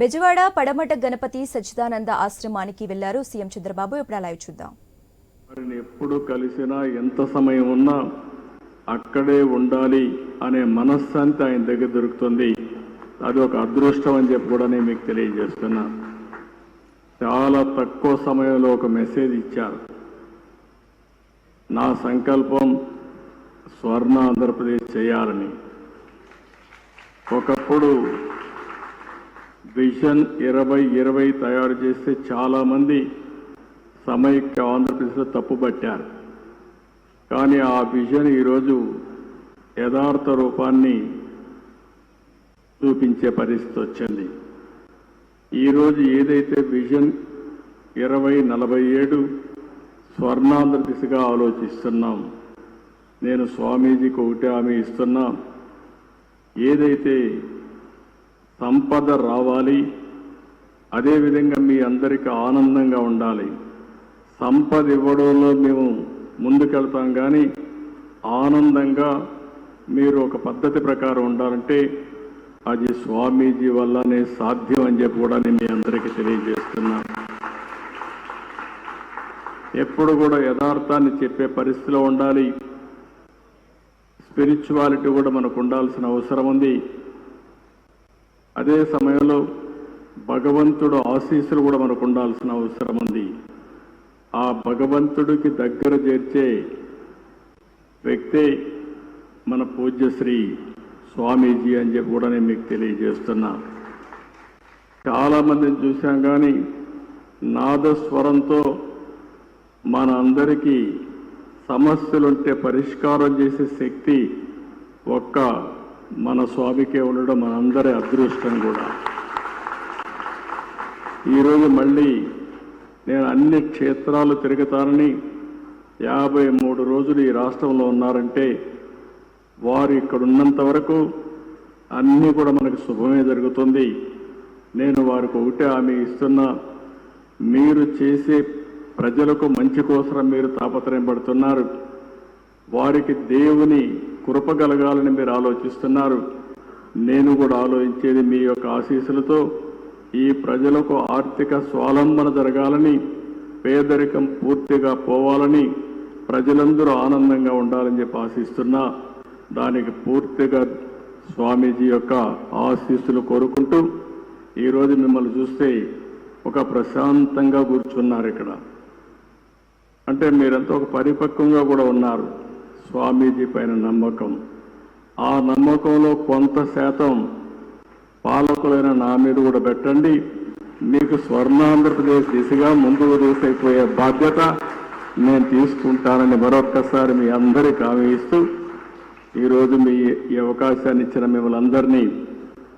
బెజవాడ పడమట గణపతి సచ్చిదానంద ఆశ్రమానికి వెళ్ళారు సీఎం చంద్రబాబు. ఇప్పుడు అలా చూద్దాం. వారిని ఎప్పుడు కలిసినా ఎంత సమయం ఉన్నా అక్కడే ఉండాలి అనే మనశ్శాంతి ఆయన దగ్గర దొరుకుతుంది. అది ఒక అదృష్టం అని చెప్పి కూడా నేను మీకు తెలియజేస్తున్నా. చాలా తక్కువ సమయంలో ఒక మెసేజ్ ఇచ్చారు. నా సంకల్పం స్వర్ణ ఆంధ్రప్రదేశ్ చేయాలని. ఒకప్పుడు విజన్ ఇరవై ఇరవై తయారు చేస్తే చాలామంది సమైక్య ఆంధ్రప్రదేశ్లో తప్పుపట్టారు. కానీ ఆ విజన్ ఈరోజు యథార్థ రూపాన్ని చూపించే పరిస్థితి వచ్చింది. ఈరోజు ఏదైతే విజన్ ఇరవై నలభై ఏడు స్వర్ణాంధ్ర దిశగా ఆలోచిస్తున్నాం నేను స్వామీజీకి ఒకటి హామీ ఇస్తున్నా ఏదైతే సంపద రావాలి. అదేవిధంగా మీ అందరికీ ఆనందంగా ఉండాలి. సంపద ఇవ్వడంలో మేము ముందుకెళ్తాం కానీ ఆనందంగా మీరు ఒక పద్ధతి ప్రకారం ఉండాలంటే అది స్వామీజీ వల్లనే సాధ్యం అని చెప్పి కూడా నేను మీ అందరికీ తెలియజేస్తున్నా. ఎప్పుడు కూడా యథార్థాన్ని చెప్పే పరిస్థితిలో ఉండాలి. స్పిరిచువాలిటీ కూడా మనకు ఉండాల్సిన అవసరం ఉంది. అదే సమయంలో భగవంతుడు ఆశీస్సులు కూడా మనకు ఉండాల్సిన అవసరం ఉంది. ఆ భగవంతుడికి దగ్గర చేర్చే వ్యక్తే మన పూజ్యశ్రీ స్వామీజీ అని చెప్పి కూడా నేను మీకు తెలియజేస్తున్నా. చాలామందిని చూసాం చూశాం కానీ నాదస్వరంతో మన అందరికీ సమస్యలుంటే పరిష్కారం చేసే శక్తి ఒక్క మన స్వామికే ఉండడం మనందరి అదృష్టం కూడా. ఈరోజు మళ్ళీ నేను అన్ని క్షేత్రాలు తిరుగుతానని యాభై మూడు రోజులు ఈ రాష్ట్రంలో ఉన్నారంటే వారు ఇక్కడ ఉన్నంత వరకు అన్నీ కూడా మనకు శుభమే జరుగుతుంది. నేను వారికి ఒకటే హామీ ఇస్తున్నా మీరు చేసే ప్రజలకు మంచి కోసం మీరు తాపత్రయం పడుతున్నారు. వారికి దేవుని కృప కలగాలని మీరు ఆలోచిస్తున్నారు. నేను కూడా ఆలోచించేది మీ యొక్క ఆశీస్సులతో ఈ ప్రజలకు ఆర్థిక స్వాలంబన జరగాలని పేదరికం పూర్తిగా పోవాలని ప్రజలందరూ ఆనందంగా ఉండాలని చెప్పి ఆశిస్తున్నా. దానికి పూర్తిగా స్వామీజీ యొక్క ఆశీస్సులు కోరుకుంటూ ఈరోజు మిమ్మల్ని చూస్తే ఒక ప్రశాంతంగా కూర్చున్నారు ఇక్కడ. అంటే మీరంతా ఒక పరిపక్వంగా కూడా ఉన్నారు. స్వామీజీ పైన నమ్మకం. ఆ నమ్మకంలో కొంత శాతం పాలకులైన నా మీద కూడా పెట్టండి. మీకు స్వర్ణాంధ్రప్రదేశ్ దిశగా ముందుకు దూసైపోయే బాధ్యత నేను తీసుకుంటానని మరొక్కసారి మీ అందరికీ హామీ ఇస్తూ ఈరోజు మీ ఈ అవకాశాన్ని ఇచ్చిన మిమ్మల్ని అందరినీ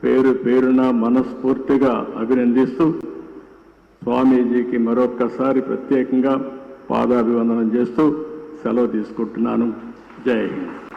పేరు పేరున మనస్ఫూర్తిగా అభినందిస్తూ స్వామీజీకి మరొక్కసారి ప్రత్యేకంగా పాదాభివందనం చేస్తూ సెలవు తీసుకుంటున్నాను. day.